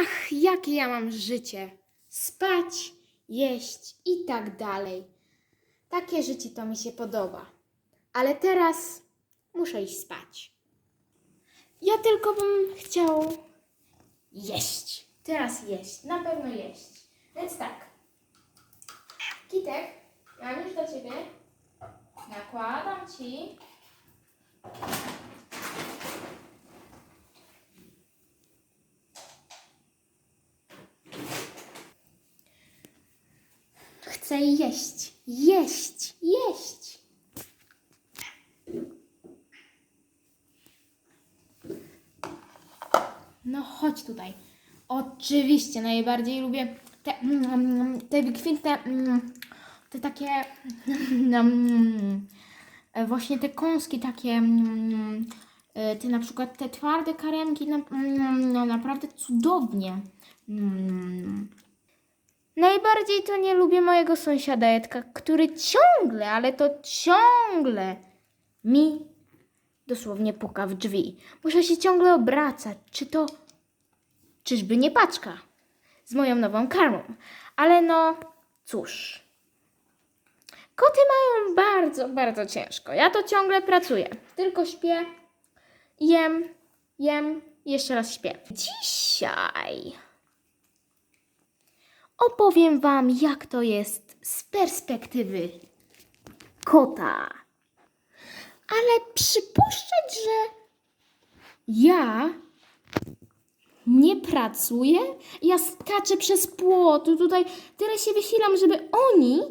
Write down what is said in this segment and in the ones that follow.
Ach, jakie ja mam życie. Spać, jeść i tak dalej. Takie życie to mi się podoba. Ale teraz muszę iść spać. Ja tylko bym chciał jeść. Teraz jeść. Na pewno jeść. Więc tak. Kitek, ja już do ciebie. Nakładam ci. Chcę jeść, jeść, jeść. No chodź tutaj. Oczywiście, najbardziej lubię te, mm, te wykwintne, mm, te takie, mm, e, właśnie te kąski takie, mm, te na przykład te twarde mm, no naprawdę cudownie. Najbardziej to nie lubię mojego sąsiada Edka, który ciągle, ale to ciągle mi dosłownie puka w drzwi. Muszę się ciągle obracać, czy to czyżby nie paczka z moją nową karmą. Ale no, cóż. Koty mają bardzo, bardzo ciężko. Ja to ciągle pracuję. Tylko śpię, jem, jem jeszcze raz śpię. Dzisiaj opowiem Wam, jak to jest z perspektywy kota. Ale przypuszczać, że ja nie pracuję, ja skaczę przez płot, tutaj tyle się wysilam, żeby oni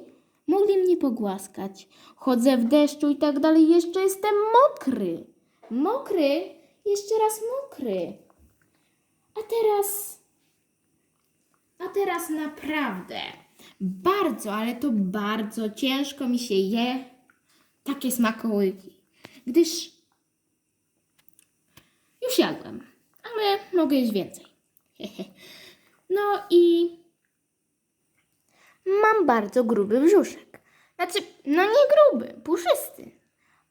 mogli mnie pogłaskać. Chodzę w deszczu i tak dalej, jeszcze jestem mokry. Mokry, jeszcze raz mokry. A teraz a teraz naprawdę bardzo, ale to bardzo ciężko mi się je takie smakołyki, gdyż już jadłem, ale mogę jeść więcej. No i mam bardzo gruby brzuszek. Znaczy, no nie gruby, puszysty.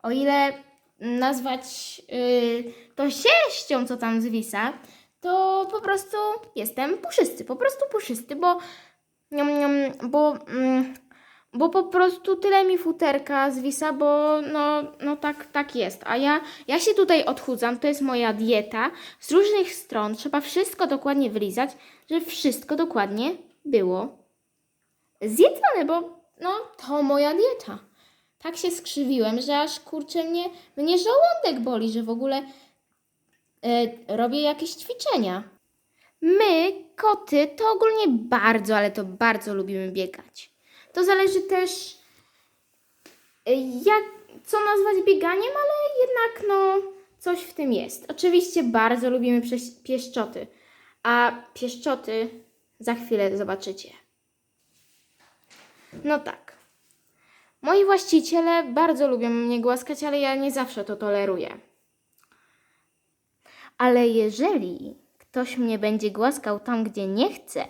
O ile nazwać yy, to sieścią, co tam zwisa, to po prostu jestem puszysty, po prostu puszysty, bo, bo, mm, bo po prostu tyle mi futerka zwisa, bo no, no tak, tak jest. A ja, ja się tutaj odchudzam, to jest moja dieta. Z różnych stron trzeba wszystko dokładnie wylizać, żeby wszystko dokładnie było zjedzone, bo no to moja dieta. Tak się skrzywiłem, że aż kurczę mnie, mnie żołądek boli, że w ogóle e, robię jakieś ćwiczenia. My, koty, to ogólnie bardzo, ale to bardzo lubimy biegać. To zależy też, e, jak, co nazwać bieganiem, ale jednak no, coś w tym jest. Oczywiście bardzo lubimy pieszczoty, a pieszczoty za chwilę zobaczycie. No tak. Moi właściciele bardzo lubią mnie głaskać, ale ja nie zawsze to toleruję. Ale jeżeli ktoś mnie będzie głaskał tam, gdzie nie chce,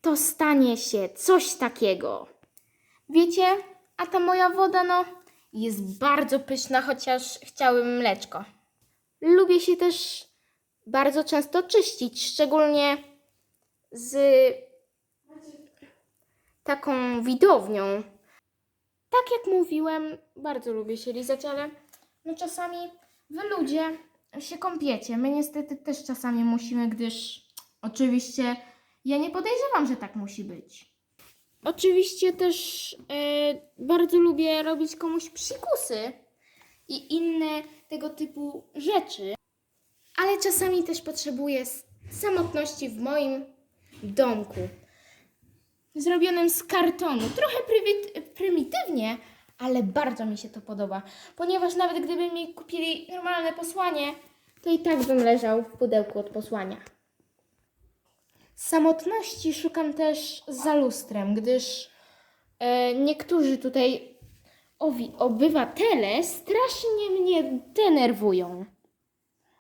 to stanie się coś takiego. Wiecie, a ta moja woda, no, jest bardzo pyszna, chociaż chciałbym mleczko. Lubię się też bardzo często czyścić, szczególnie z taką widownią. Tak jak mówiłem, bardzo lubię się lizać, ale no czasami wy ludzie się kąpiecie. My niestety też czasami musimy, gdyż oczywiście ja nie podejrzewam, że tak musi być. Oczywiście też e, bardzo lubię robić komuś psikusy i inne tego typu rzeczy, ale czasami też potrzebuję samotności w moim domku zrobionym z kartonu. Trochę prymitywnie, ale bardzo mi się to podoba, ponieważ nawet gdyby mi kupili normalne posłanie, to i tak bym leżał w pudełku od posłania. Samotności szukam też za lustrem, gdyż e, niektórzy tutaj owi- obywatele strasznie mnie denerwują.